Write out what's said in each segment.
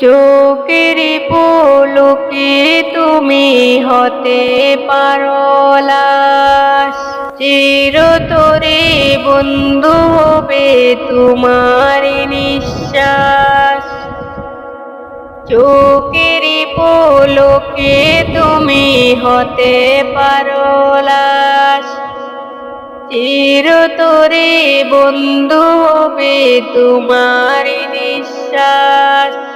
চোখের পলকে তুমি হতে পারো লাশ। চিরতরে বন্ধু হবে তোমার নিঃশ্বাস। চোখের পলকে তুমি হতে পারো লাশ। চিরতরে বন্ধু হবে তোমার নিঃশ্বাস।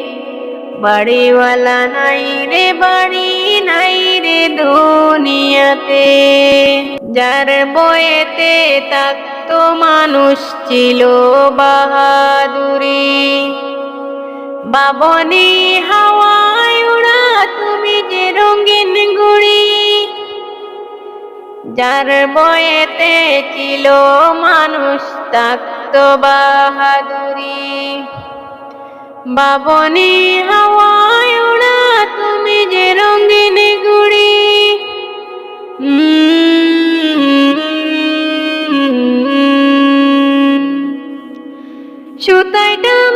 বাড়িওয়ালা নাই রে, বাড়ি নাই রে দুনিয়াতে। যার বয়েতে থাকতো মানুষ ছিল বাহাদুরি। বাবনি হাওয়ায় উড়া তুমি যে রঙিন গুড়ি। যার বয়েতে ছিল মানুষ থাকত বাহাদুরি। বাবনি হাওয়ায় উড়া তুমি যে রঙিন গুড়ি। সুতায় টান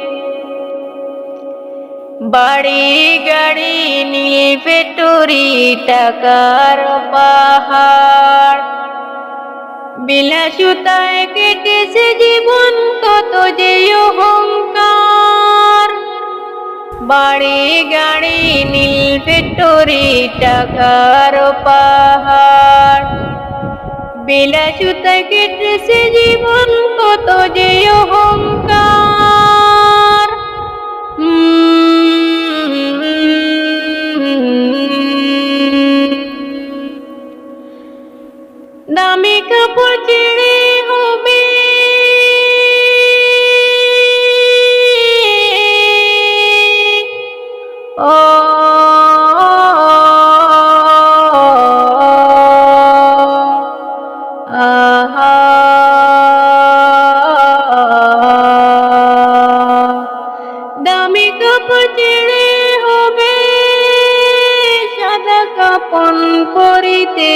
বাড়ি গাড়ি নীল পেটুরি টাকার পাহাড়। বিলাসুতায় কেটেছে জীবন, কত যে অহংকার। বাড়ি গাড়ি নীল পেটুরি টাকার পাহাড়। বিলাসুতায় কেটেছে জীবন, কত যে অহংকার। কাপড় হবে। ও দামি কাপড় হবে সাদা কাপন পরিতে।